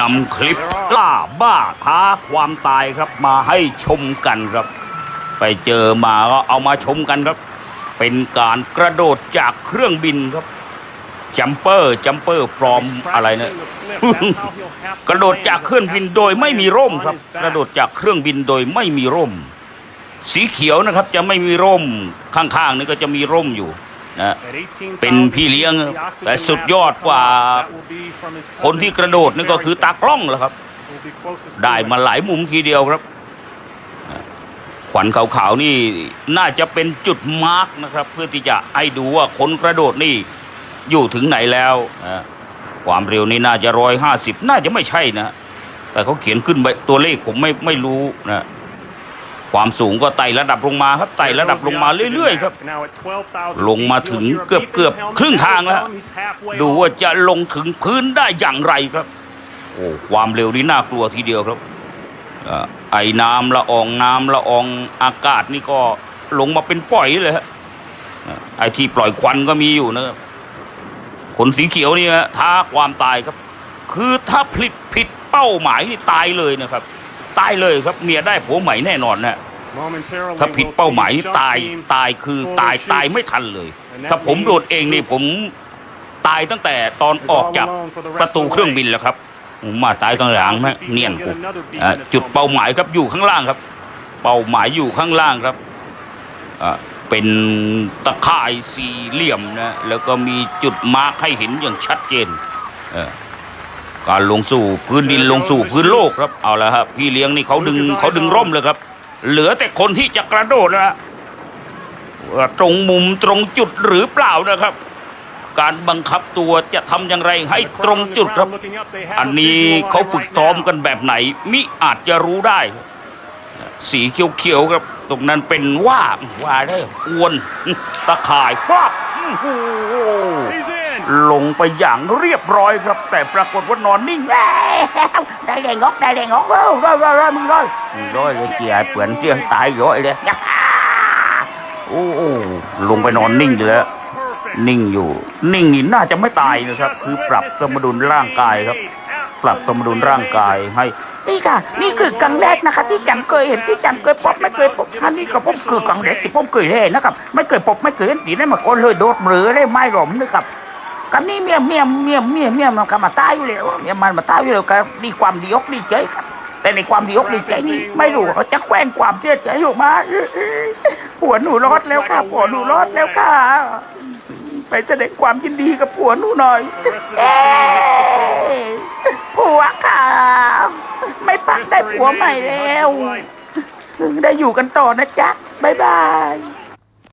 นำคลิปล่าบ้าท้าความตายครับมาให้ชมกันครับ ไปเจอมาก็เอามาชมกันครับ เป็นการกระโดดจากเครื่องบินครับจัมเปอร์จัมเปอร์ฟอร์มอะไรเนี่ยกระโดดจากเครื่องบินโดยไม่มีร่มครับ กระโดดจากเครื่องบินโดยไม่มีร่ม สีเขียวนะครับจะไม่มีร่มข้างๆนี่ก็จะมีร่มอยู่ นะเป็นพี่เลี้ยงแต่สุดยอดกว่า คนที่กระโดดนี่ก็คือตากล้องแหละครับ ได้มาหลายมุมทีเดียวครับอ่าขวัญขาวๆนี่น่าจะเป็นจุดมาร์กนะครับ เพื่อที่จะให้ดูว่าคนกระโดดนี่อยู่ถึงไหนแล้วนะความเร็วนี่น่าจะร้อยห้าสิบน่าจะไม่ใช่นะ แต่เขาเขียนขึ้นไปตัวเลขผมไม่ไม่รู้นะ ความสูงก็ไต่ระดับลงมาครับไต่ระดับลงมาเรื่อยๆครับ ลงมาถึงเกือบๆครึ่งทางแล้วดูว่าจะลงถึงพื้นได้อย่างไรครับ โอ้ความเร็วนี่น่ากลัวทีเดียวครับเอ่อไอ้น้ำละอองน้ำละอองอากาศนี่ก็ลงมาเป็นฝอยเลยฮะเอ่อไอ้ที่ปล่อยควันก็มีอยู่นะครับคนสีเขียวนี่ฮะท้าความตายครับ คือถ้าผิดผิดเป้าหมายนี่ตายเลยนะครับ ตายเลยครับเมียได้ผัวใหม่แน่นอนนะ ถ้าผิดเป้าหมายนี่ตายตายคือตายตายไม่ทันเลย ถ้าผมโดดเองนี่ผมตายตั้งแต่ตอนออกจากประตูเครื่องบินแล้วครับผมมาตายข้างหลังนะเนียนกูอะจุดเป้าหมายครับอยู่ข้างล่างครับ เป้าหมายอยู่ข้างล่างครับอะเป็นตะข่ายสี่เหลี่ยมนะแล้วก็มีจุดมาร์คให้เห็นอย่างชัดเจนเออการลงสู่พื้นดินลงสู่พื้นโลกครับเอาละครับพี่เลี้ยงนี่เขาดึงเขาดึงร่มเลยครับ เหลือแต่คนที่จะกระโดดนะว่าตรงมุมตรงจุดหรือเปล่านะครับ การบังคับตัวจะทำอย่างไรให้ตรงจุดครับ อันนี้เขาฝึกซ้อมกันแบบไหน มิอาจจะรู้ได้ สีเขียวๆครับ ตรงนั้นเป็นว่าว่าได้ออวนตะข่ายครอบอื้อหือ ลงไปอย่างเรียบร้อยครับ แต่ปรากฏว่านอนนิ่งแล้วได้แรงงอกได้แรงงอกเอ้าร้อยร้อยร้อยมึงร้อยมึงร้อยเลยเจียเปือนเจียงตายร้อยเลยโอ้โหลงไปนอนนิ่งอยู่แล้วนิ่งอยู่ นิ่งนี่น่าจะไม่ตายนะครับ คือปรับสมดุลร่างกายครับ ปรับสมดุลร่างกายให้นี่ค่ะ นี่คือครั้งแรกนะคะ ที่จันเคยเห็นที่จันเคยพบไม่เคยพบอันนี้ก็ผมคือครั้งแรกที่ผมเคยเห็นนะครับ ไม่เคยพบไม่เคยเห็นตีได้มาก่อนเลยโดดมือได้ไม้หลอมนะครับ กับนี่เมียเมียเมียเมียเมียมันก็มาตายอยู่แล้วเมียมันมาตายอยู่แล้วครับมีความดีอกดีใจครับ แต่ในความดีอกดีใจนี่ไม่รู้เขาจะแกว้งความเสียใจออกมาผัวหนูรอดแล้วค่ะผัวหนูรอดแล้วค่ะ ไปแสดงความยินดีกับผัวหนูหน่อยเอ้ยผัวค่ะไม่ปักได้ผัวใหม่แล้ว ได้อยู่กันต่อนะจ๊ะบ๊ายบาย